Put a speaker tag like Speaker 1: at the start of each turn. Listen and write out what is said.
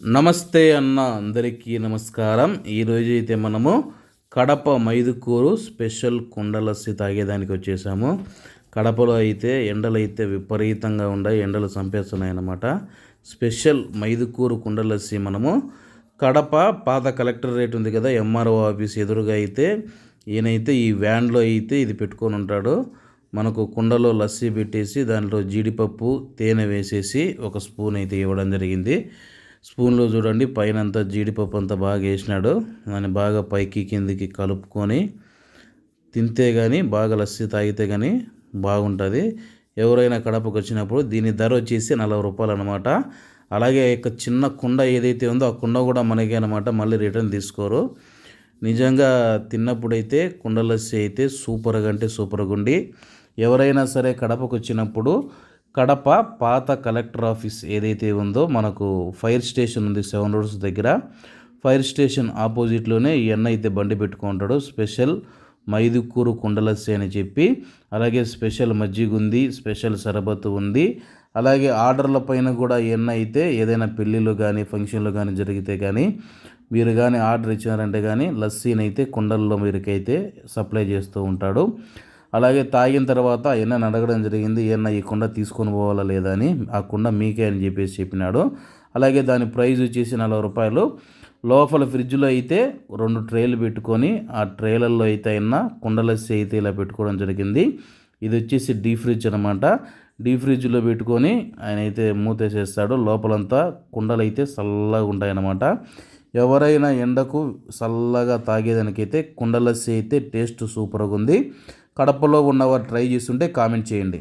Speaker 1: నమస్తే అన్న అందరికీ నమస్కారం. ఈరోజు అయితే మనము కడప మైదుకూరు స్పెషల్ కుండలస్సి తాగేదానికి వచ్చేసాము. కడపలో అయితే ఎండలు అయితే విపరీతంగా ఉన్నాయి. ఎండలు చంపేస్తున్నాయి అన్నమాట. స్పెషల్ మైదుకూరు కుండలస్సి మనము కడప పాత కలెక్టర్ ఉంది కదా ఎంఆర్ఓ ఆఫీస్ ఎదురుగా అయితే ఈయనైతే ఈ వ్యాన్లో అయితే ఇది పెట్టుకొని ఉంటాడు. మనకు కుండలో లస్సీ పెట్టేసి దాంట్లో జీడిపప్పు తేనె వేసేసి ఒక స్పూన్ అయితే ఇవ్వడం జరిగింది. స్పూన్లో చూడండి పైన అంతా జీడిపప్పు అంతా బాగా వేసినాడు. దాన్ని బాగా పైకి కిందికి కలుపుకొని తింటే కానీ బాగా లస్సీ తాగితే కానీ బాగుంటుంది. ఎవరైనా కడపకు వచ్చినప్పుడు దీని ధర వచ్చేసి నలభై రూపాయలు అనమాట అలాగే ఇక చిన్న కుండ ఏదైతే ఉందో ఆ కుండ కూడా మనకే అనమాట మళ్ళీ రిటర్న్ తీసుకోరు. నిజంగా తిన్నప్పుడైతే కుండ లస్సీ అయితే సూపర్గా అంటే సూపర్గా ఉండి ఎవరైనా సరే కడపకు వచ్చినప్పుడు కడప పాత కలెక్టర్ ఆఫీస్ ఏదైతే ఉందో మనకు ఫైర్ స్టేషన్ ఉంది సెవెన్ రోడ్స్ దగ్గర. ఫైర్ స్టేషన్ ఆపోజిట్లోనే ఈ అన్న అయితే బండి పెట్టుకుంటాడు. స్పెషల్ మైదుకూరు కుండలస్సి అని చెప్పి అలాగే స్పెషల్ మజ్జిగ ఉంది స్పెషల్ సరబత్తు ఉంది. అలాగే ఆర్డర్ల పైన కూడా ఎన్న అయితే ఏదైనా పెళ్ళిళ్ళు కానీ ఫంక్షన్లు కానీ జరిగితే కానీ మీరు కానీ ఆర్డర్ ఇచ్చారంటే కానీ లస్సీనైతే కుండల్లో మీరుకైతే సప్లై చేస్తూ ఉంటాడు. అలాగే తాగిన తర్వాత ఎన్న అడగడం జరిగింది ఏమన్నా ఈ కుండ తీసుకొని పోవాలా లేదా అని ఆ కుండ మీకే అని చెప్పేసి చెప్పినాడు. అలాగే దాని ప్రైజ్ వచ్చేసి నలభై రూపాయలు. లోపల ఫ్రిడ్జ్లో అయితే రెండు ట్రేలు పెట్టుకొని ఆ ట్రేలల్లో అయితే అయినా కుండలస్సి అయితే ఇలా పెట్టుకోవడం జరిగింది. ఇది వచ్చేసి డీ ఫ్రిడ్జ్ అనమాట డీ ఫ్రిడ్జ్లో పెట్టుకొని ఆయన అయితే మూతేసేస్తాడు. లోపలంతా కుండలు అయితే చల్లగా ఉంటాయన్నమాట ఎవరైనా ఎండకు చల్లగా తాగేదానికైతే కుండలస్సి అయితే టేస్ట్ సూపర్గా ఉంది. కడపలో ఉన్నవారు ట్రై చేస్తుంటే కామెంట్ చేయండి.